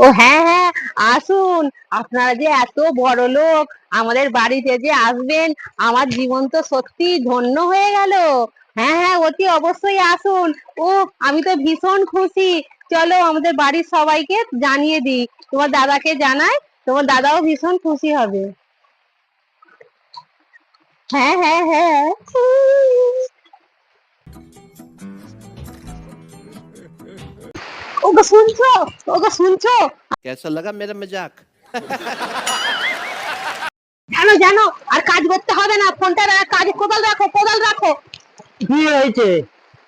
ও হ্যাঁ হ্যাঁ আসুন। আপনারা যে এত বড় লোক, আমাদের বাড়িতে যে আসবেন, আমার জীবন তো সত্যি ধন্য হয়ে গেল। হ্যাঁ হ্যাঁ অতি অবশ্যই আসুন। ও আমি তো ভীষণ খুশি। চলো, আমাদের বাড়ির সবাইকে জানিয়ে দিই। তোমার দাদাকে জানাই, তোমার দাদাও ভীষণ খুশি হবে। হ্যাঁ হ্যাঁ হ্যাঁ। ওগো শুনছো? ওগো শুনছো? কেসা লাগা মেরা মজাক জানো জানো আর কাজ করতে হবে না ফোনটা কাজ কোদাল রাখো কোদাল রাখো। কি হয়েছে?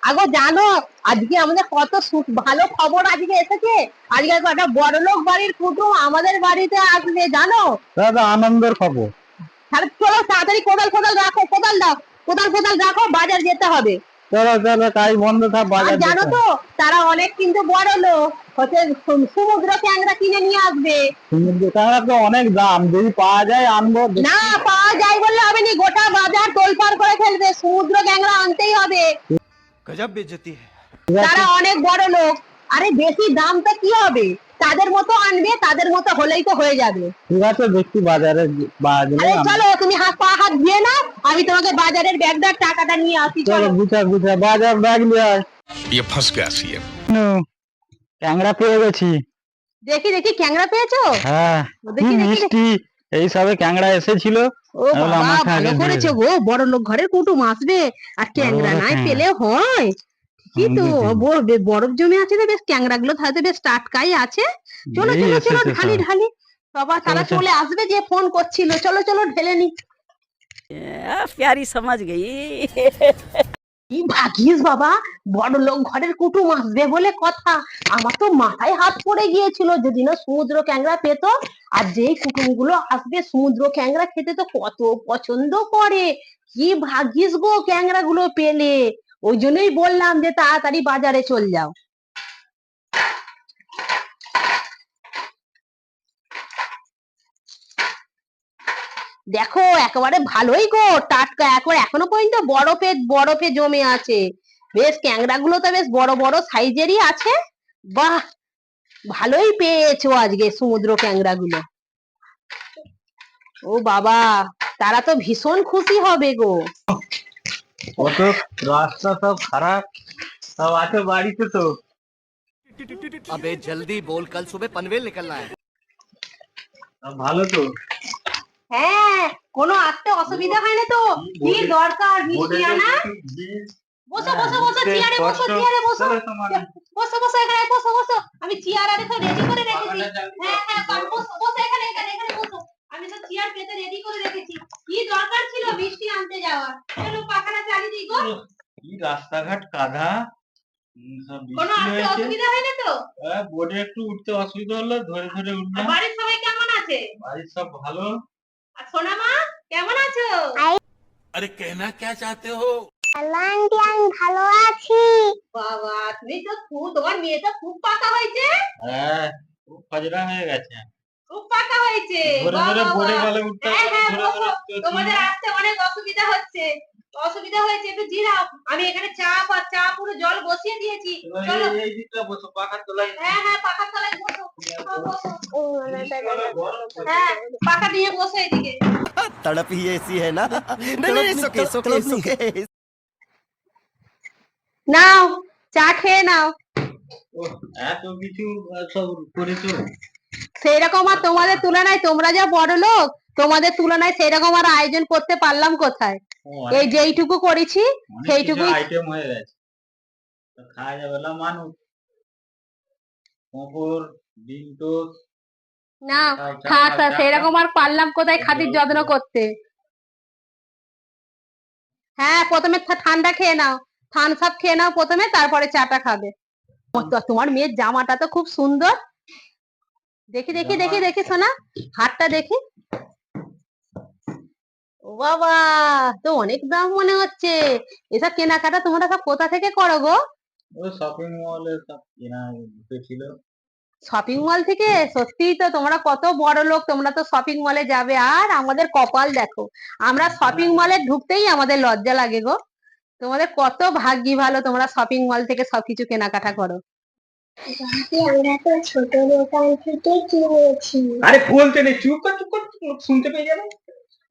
আগো জানো আজকে আমাদের কত ভালো খবর আজকে এসেছে। আজকে একটা বড় লোক বাড়ির কুটুম আমাদের বাড়িতে আসবে জানো? দাদা আনন্দের খবর। তাহলে চলো তাড়াতাড়ি কোদাল কোদাল রাখো কোদাল দাও কোদাল কোদাল রাখো বাজার যেতে হবে। চলো চলো তাই বন্ধ থাক বাজার জানো তো তারা অনেক কিন্তু বড় লোক। হচ্ছে সমুদ্র ট্যাংরা কিনে নিয়ে আসবে। সমুদ্র ট্যাংরা তো অনেক দাম। যদি পাওয়া যায় আনব। না পাওয়া যায় বললে হবে না। গোটা বাজার তোলপাড় করে ফেলবে। সমুদ্র ট্যাংরা আনতেই হবে। গজব বেজতি। তারা অনেক বড় লোক। আরে বেশি দাম তো কি হবে? তাদের মতো আনবে তাদের মতো হলেই তো হয়ে যাবে ঠিক আছে দেখছি বাজারে বাজারে আরে চলো তুমি হাত পা হাত দিয়ে না আমি তোমাকে বাজারের ব্যাগটার টাকাটা নিয়ে আসি চলো চলো গুছা গুছা বাজার ব্যাগ নিয়ে আয় ये फंस गया सीएम ট্যাংরা পেয়ে গেছি দেখি দেখি ক্যাংরা পেয়েছো হ্যাঁ দেখি, কি দেখি, মিষ্টি এই সবে ক্যাংরা এসেছিল ও তাহলে বাবা আমাকে আগে ভালো দিয়ে করেছো দাও। গো বড় লোক ঘরের কুটুম আসবে আর ক্যাংরা বড় নাই ক্যাংড়া। পেলে হয় কি তো হুম, বুঝি। ব- বে- বরফ জমে আছে তো বেশ ক্যাংরা গুলো হয়তো বেশ টাটকাই আছে চলো চলো চলো ঢালি ঢালি। বাবা তারা চলে আসবে যে ফোন করছিল। চলো চলো ঢেলে নি। প্যারি সমাজ গেই কি ভাগিস বাবা বড় লোক ঘরের কুটুম আসবে বলে কথা। আমার তো মাথায় হাত পড়ে গিয়েছিল যদি না সমুদ্র ক্যাংরা পেত আর যে কুটুমগুলো আসবে সমুদ্র ক্যাংরা খেতে তো কত পছন্দ করে। কি ভাগিস গো ক্যাংরা গুলো পেলে। ওই জন্যই বললাম যে তাড়াতাড়ি বাজারে চল যাও। দেখো একেবারে ভালোই গো। টাটকা একবার এখনও পর্যন্ত বরফে বরফে জমে আছে। বেশ ক্যাংড়া গুলো তো বেশ বড় বড় সাইজেরই আছে। বাহ! ভালোই পেয়েছ আজকে সমুদ্র ক্যাংড়া গুলো ও বাবা তারা তো ভীষণ খুশি হবে গো। কত রাস্তা সব খারাপ সব আছে বাড়িতে তো। আবে জলদি বল কাল সুবে পনভেল নিকলনা হ্যায়। ভালো তো। হ্যাঁ কোনো আসতে অসুবিধা হয় না তো। কি দরকার মিষ্টি আনা বসো বসো বসো চেয়ারে বসো চেয়ারে বসো। বসো বসো এখানে বসো বসো। আমি চেয়ার আরে তো রেডি করে রেখেছি। হ্যাঁ হ্যাঁ বসো বসো এখানে এখানে এখানে বসো। আমি তো চেয়ার পেতে রেডি করে রেখেছি। কি দরকার ছিল মিষ্টি আনতে যাওয়ার? চলো পাখাটা চালিয়ে দিই গো। কি রাস্তাঘাট কাদা? কোনো আসতে অসুবিধা হয় না তো? হ্যাঁ, বোর্ডে একটু উঠতে অসুবিধা হলো ধরে ধরে উঠলাম। বাড়ির সবাই কেমন আছে? বাড়ির সব ভালো। আরে কেনা কে চাতে হো? আন্টি ভালো আছি। বাবা তুমি তো খুব তোমার মেয়েটা খুব পাকা হয়েছে। হ্যাঁ খুব ফজরা হয়ে গেছে। খুব পাকা হয়েছে। ঘুরে ঘুরে বলে। উঠতে তোমাদের আসতে অনেক অসুবিধা হচ্ছে। অসুবিধা হয়েছে একটু জিরাও আমি এখানে চা পা চা পুরো জল বসিয়ে দিয়েছি এবার চলো এই- এই দিকটা বসো পাখার তলায় হ্যাঁ হ্যাঁ পাখার তলায় বসো বসো, বসো। গরম করছে। হ্যাঁ পাখা নিয়ে বসো এদিকে तड़प ही ऐसी है ना नहीं नहीं सुके सुके सुके নাও চা খেয়ে নাও ওহ, এত কিছু আহ, সব করেছো সেই রকম আর তোমাদের তুলনায় তোমরা যা বড় লোক তোমাদের তুলনায় সেই রকম আর আয়োজন করতে পারলাম কোথায়? এই যেইটুকু করেছি সেইটুকু আইটেম হয়ে গেছে। তো খাওয়া যাবে না মানুষ। কপর ডিম না চাও, চা, খা চা, তা চা, সেরকম আর পারলাম কোথায় খাতির যত্ন করতে? হ্যাঁ প্রথমে ঠান্ডা খেয়ে নাও। থামস আপ খেয়ে নাও প্রথমে তারপরে চাটা খাবে। তোমার মেয়ের জামাটা তো খুব সুন্দর। দেখি দেখি দেখি দেখি শোনা হাতটা দেখি। ও বাবা তো অনেক দাম মনে হচ্ছে। এসব কেনাকাটা তোমরা সব কোথা থেকে করো গো? শপিং মলে সব কেনা ছিল। শপিং মল থেকে? সত্যিই তো তোমরা কত বড় লোক তোমরা তো শপিং মলে যাবে। আর আমাদের কপাল দেখো আমরা শপিং মলে ঢুকতেই আমাদের লজ্জা লাগে গো। তোমাদের কত ভাগ্যি ভালো তোমরা শপিং মল থেকে সবকিছু কেনাকাটা করো। আমরা তো ছোট দোকান থেকে কিনেছি। আরে বলতে নেই চুপ কর চুপ কর শুনতে পেয়ে যাবে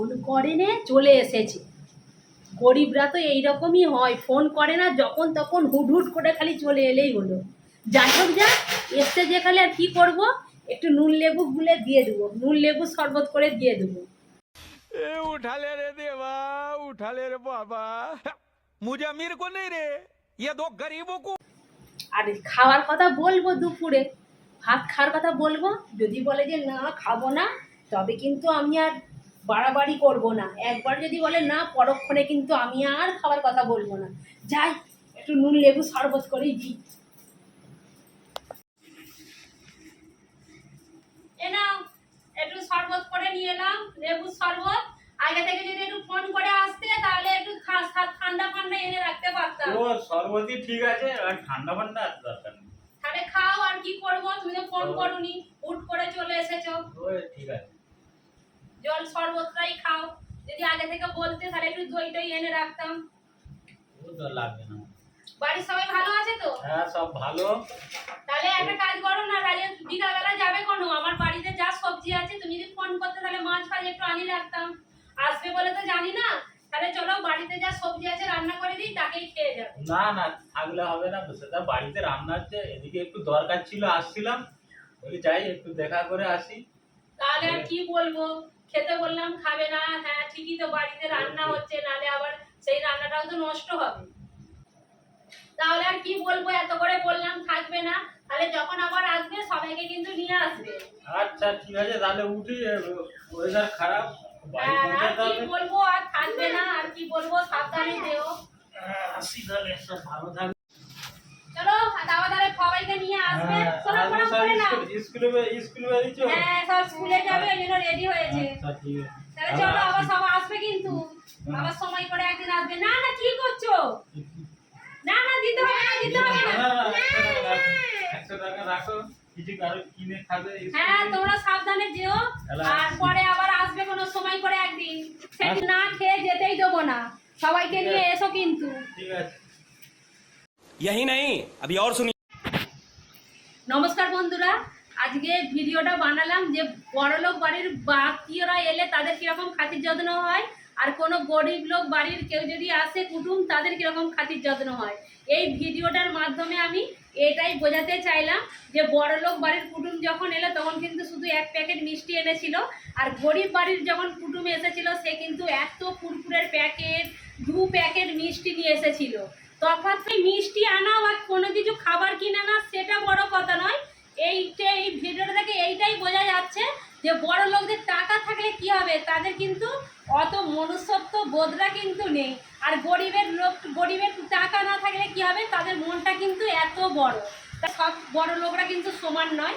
ফোন করে নে চলে এসেছে। গরিবরা তো এইরকমই হয় ফোন করে না যখন তখন হুডহুড করে খালি চলে এলেই হলো। যাই হোক যা এসে খালি আর কি করব? একটু নুন লেবু গুলে দিয়ে দেবো নুন লেবু শরবত করে দিয়ে দেবো। উঠালে রে দেবা উঠালে রে বাবা। মুঝে আমির কো নেই রে ইয়ে দো গরিবো কো। আর খাওয়ার কথা বলব দুপুরে ভাত খাওয়ার কথা বলব যদি বলে যে না খাব না তবে কিন্তু আমি আর বাড়াবাড়ি করব না। একবার যদি বলে না পরক্ষণে কিন্তু আমি আর খাবার কথা বলব না। যাই একটু নুন লেবু শরবত করেই দিই এ নাও একটু শরবত করে নিয়ে এলাম লেবু শরবত। আগে থেকে যদি একটু ফোন করে আসতে তাহলে একটু ঠান্ডা ফান্ডা এনে রাখতে পারতাম। ও সর্বতি ঠিক আছে আর ঠান্ডা ফান্ডা আর দরকার তাহলে খাও আর কি করব? তুমি তো ফোন করোনি উঠ করে চলে এসেছ। ঠিক আছে। জল শরবতটাই খাও। যদি আগে থেকে বলতে তাহলে একটু দই টই এনে রাখতাম। লাগবে না। বাড়ির সবাই ভালো আছে তো? হ্যাঁ সব ভালো। তাহলে একটা কাজ করো না রাজে বিকালবেলা যাবে কোনো? আমার বাড়িতে যা সবজি আছে তুমি যদি ফোন করতে তাহলে মাছ ফাছ একটু আনিয়ে রাখতাম। আসবে বলে তো জানি না। তাহলে চলো বাড়িতে যা সবজি আছে রান্না করে দিই তাকেই খেয়ে যাবে। না না থাকলে হবে না সেটা বাড়িতে রান্না হচ্ছে। এদিকে একটু দরকার ছিল আসছিলাম। বলি যাই একটু দেখা করে আসি। তাহলে আর কি বলব? খেতে বললাম খাবে না হ্যাঁ ঠিকই তো বাড়িতে রান্না হচ্ছে নালে আবার সেই রান্নাটাও তো নষ্ট হবে। তাহলে আর কি বলব এত করে বললাম থাকবে না। তাহলে যখন আবার আসবে সবাইকে কিন্তু নিয়ে আসবে। আচ্ছা ঠিক আছে তাহলে উঠি ওয়েদার খারাপ হ্যাঁ, আর কি বলব আর থাকবে না আর কি বলব সাবধানে যেও। হ্যাঁ, আসি তাহলে সব ভালো থাকবে চলো দাওয়া তাহলে সবাইকে নিয়ে আসবে। হ্যাঁ, প্রণাম করে না স্কুলে স্কুলে বেরিয়েছো? হ্যাঁ সব স্কুলে যাবে ওই জন্য রেডি হয়েছে। আচ্ছা ঠিক আছে। তাহলে চলো আবার সব আসবে কিন্তু। আবার সময় করে একদিন আসবে। না না কি করছ? না না দিতে হবে না দিতে হবে না। না, না, একশো টাকা রাখো। একশো টাকা রাখো। কিছু কারও কিনে খাবে? হ্যাঁ তোমরা সাবধানে যেও। তাহলে আর পরে আবার আসবে কোনো সময় করে একদিন। সেদিন না খেয়ে যেতেই দেবো না। সবাইকে নিয়ে এসো কিন্তু। ঠিক আছে। यही नहीं अभी और सुनिए নমস্কার বন্ধুরা আজকে ভিডিওটা বানালাম যে বড়লোক বাড়ির বাকিরা এলে তাদের কিরকম খাতির যত্ন হয় আর কোনো গরিব লোক বাড়ির কেউ যদি আসে কুটুম তাদের কিরকম খাতির যত্ন হয় এই ভিডিওটার মাধ্যমে আমি এটাই বোঝাতে চাইলাম যে বড়লোক বাড়ির কুটুম যখন এলো তখন কিন্তু শুধু এক প্যাকেট মিষ্টি এনেছিল আর গরিব বাড়ির যখন কুটুম এসেছিল সে কিন্তু এত কুরকুরের প্যাকেট দু প্যাকেট মিষ্টি নিয়ে এসেছিল তফাৎ মিষ্টি আনা বা কোনো কিছু খাবার কিনে না সেটা বড় কথা নয়। এইটা এই ভিডিওটা থেকে এইটাই বোঝা যাচ্ছে যে বড় লোকদের টাকা থাকলে কি হবে, তাদের কিন্তু অত মনুষ্যত্ব বোধরা কিন্তু নেই। আর গরিবের লোক, গরিবের টাকা না থাকলে কি হবে, তাদের মনটা কিন্তু এত বড়। তা সব বড় লোকরা কিন্তু সমান নয়।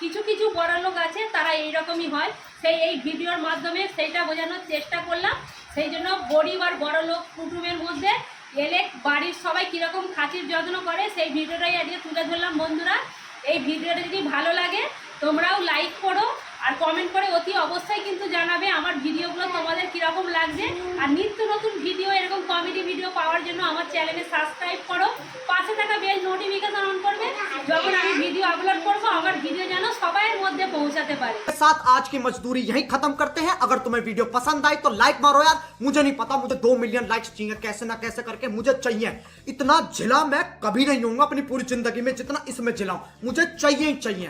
কিছু কিছু বড় লোক আছে, তারা এইরকমই হয়। সেই, এই ভিডিওর মাধ্যমে সেইটা বোঝানোর চেষ্টা করলাম। সেই জন্য গরিব আর বড় লোক কুটুমের মধ্যে এলে বাড়ির সবাই কীরকম খাঁচির যত্ন করে, সেই ভিডিওটাই আজকে তুলে ধরলাম বন্ধুরা। এই ভিডিওটা যদি ভালো লাগে, তোমরাও লাইক করো, আর কমেন্ট করে অতি অবশ্যই কিন্তু জানাবে আমার ভিডিওগুলো তোমাদের কীরকম লাগছে আর নিত্য নতুন ভিডিও এরকম কমেডি ভিডিও পাওয়ার জন্য আমার চ্যানেলে সাবস্ক্রাইব করো পাশে থাকা বেল নোটিফিকেশন অন করবে যখন আমি ভিডিও আপলোড করবো আমার ভিডিও যেন সবাইয়ের মধ্যে পৌঁছাতে পারে के साथ आज की मजदूरी यही खत्म करते हैं अगर तुम्हें वीडियो पसंद आई तो लाइक मारो यार मुझे नहीं पता मुझे दो मिलियन लाइक्स चाहिए कैसे ना कैसे करके मुझे चाहिए इतना जिला मैं कभी नहीं होऊंगा अपनी पूरी जिंदगी में जितना इसमें जिलाऊं मुझे चाहिए ही चाहिए